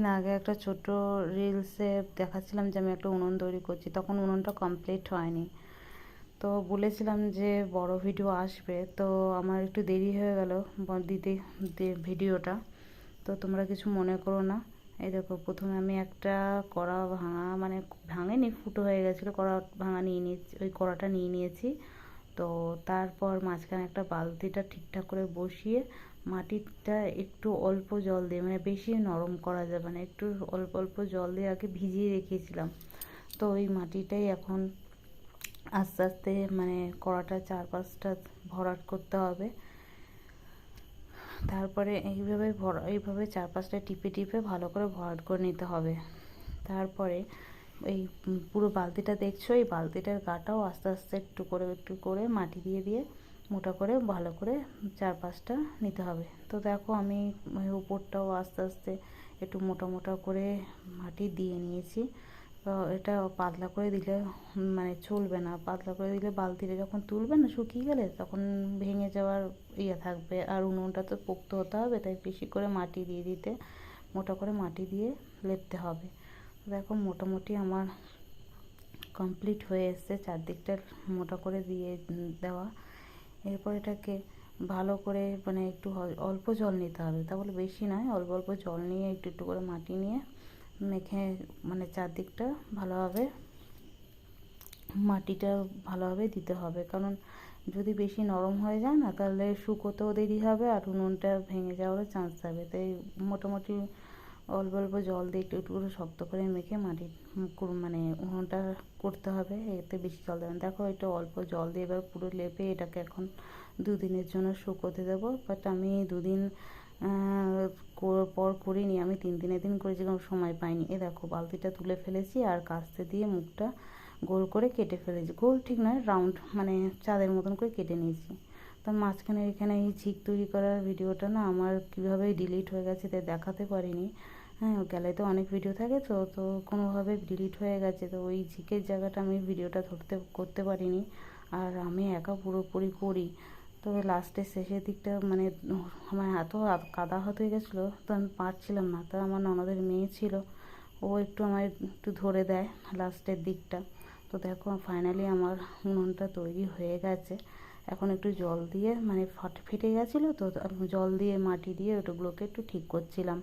দিন আগে একটা ছোট রিলসে দেখাচ্ছিলাম যে আমি একটা উনুন তৈরি করছি, তখন উনুনটা কমপ্লিট হয়নি। তো বলেছিলাম যে বড় ভিডিও আসবে, তো আমার একটু দেরি হয়ে গেল দিতে ভিডিওটা তো তোমরা কিছু মনে করো না। এই দেখো, প্রথমে আমি একটা কড়া ভাঙা মানে ভাঙেনি, ফুটো হয়ে গেছিল, কড়া ভাঙা নিয়ে নিয়েছি, ওই কড়াটা নিয়ে নিয়েছি। তো তারপর মাঝখানে একটা বালতিটা ঠিকঠাক করে বসিয়ে মাটিটা একটু অল্প জল দিয়ে মানে বেশি নরম করা যাবে না একটু অল্প অল্প জল দিয়ে আগে ভিজিয়ে রেখেছিলাম। তো ওই মাটিটাই এখন আস্তে আস্তে মানে কড়াটা চার পাঁচটা ভরাট করতে হবে। তারপরে এইভাবে ভরা, এইভাবে চার পাঁচটা টিপে টিপে ভালো করে ভরাট করে নিতে হবে। তারপরে এই পুরো বালতিটা দেখছ, এই বালতিটার গাটাও আস্তে আস্তে একটু করে একটু করে মাটি দিয়ে দিয়ে মোটা করে ভালো করে চার পাঁচটা নিতে হবে। তো দেখো আমি উপরটাও আস্তে আস্তে একটু মোটা মোটা করে মাটি দিয়ে নিয়েছি। এটা পাতলা করে দিলে মানে চলবে না, পাতলা করে দিলে বালতিটা যখন তুলবে না শুকিয়ে গেলে তখন ভেঙে যাওয়ার ইয়ে থাকবে। আর উনুনটা তো পোক্ত হতে হবে, তাই বেশি করে মাটি দিয়ে দিতে, মোটা করে মাটি দিয়ে লেপতে হবে। দেখো, মোটামুটি আমার কমপ্লিট হয়ে এসছে। চারদিকটা মোটা করে দিয়ে দেওয়া। এরপর এটাকে ভালো করে মানে একটু অল্প জল নিতে হবে। তা বলে বেশি নয়, অল্প অল্প জল নিয়ে একটু একটু করে মাটি নিয়ে মেখে মানে চারদিকটা ভালোভাবে, মাটিটা ভালোভাবে দিতে হবে। কারণ যদি বেশি নরম হয়ে যায় না, তাহলে শুকোতেও দেরি হবে আর উনুনটা ভেঙে যাওয়ারও চান্স থাকবে। তাই মোটামুটি অল্প অল্প জল দিয়ে একটু একটু করে শক্ত করে মেখে মাটি মানে উনুনটা করতে হবে, এতে বেশি জল দেবেন দেখো একটু অল্প জল দিয়ে এবার পুরো লেপে এটাকে এখন দুদিনের জন্য শুকোতে দেবো। বাট আমি দুদিন পর করিনি, আমি তিন দিনের দিন করেছিলাম সময় পাইনি। এ দেখো, বালতিটা তুলে ফেলেছি আর কাস্তে দিয়ে মুখটা গোল করে কেটে ফেলেছি। গোল ঠিক নয় রাউন্ড মানে চাঁদের মতন করে কেটে নিয়েছি। তো মাঝখানে এখানে এই ঝিক তৈরি করার ভিডিওটা না আমার কীভাবে ডিলিট হয়ে গেছে তাই দেখাতে পারিনি। হ্যাঁ গ্যালারিতে অনেক ভিডিও থাকে, তো তো কোনোভাবে ডিলিট হয়ে গেছে। তো ওই ঝিকের জায়গাটা আমি ভিডিওটা ধরতে, করতে পারিনি। আর আমি একা পুরোপুরি করি। তবে লাস্টের শেষের দিকটা মানে আমার এত কাদা হাত হয়ে গেছিল, তো আমি পারছিলাম না। তো আমার ননদের মেয়ে ছিল, ও একটু আমায় একটু ধরে দেয় লাস্টের দিকটা। তো দেখো ফাইনালি আমার উনুনটা তৈরি হয়ে গেছে। এখন একটু জল দিয়ে মানে ফট, ফেটে গেছিল তো জল দিয়ে, মাটি দিয়ে ওটাগুলোকে একটু ঠিক করছিলাম।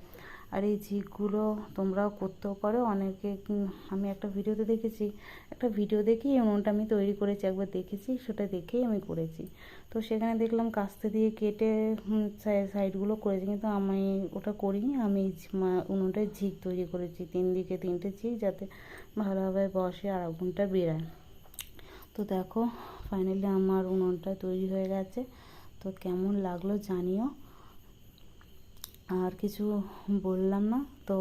আর এই ঝিকগুলো তোমরাও করতেও পারো। অনেকে আমি একটা ভিডিওতে দেখেছি, একটা ভিডিও দেখেই উনুনটা আমি তৈরি করেছি, একবার দেখেছি, সেটা দেখেই আমি করেছি। তো সেখানে দেখলাম কাস্তে দিয়ে কেটে সাইডগুলো করেছি, কিন্তু আমি ওটা করিনি। আমি উনুনটায় ঝিক তৈরি করেছি, তিন দিকে তিনটে ঝিক, যাতে ভালোভাবে বসে আর আগুনটা বেরায়। তো দেখো, ফাইনালি আমার উনুনটা তৈরি হয়ে গেছে। তো কেমন লাগল জানিও। আর কিছু বললাম না তো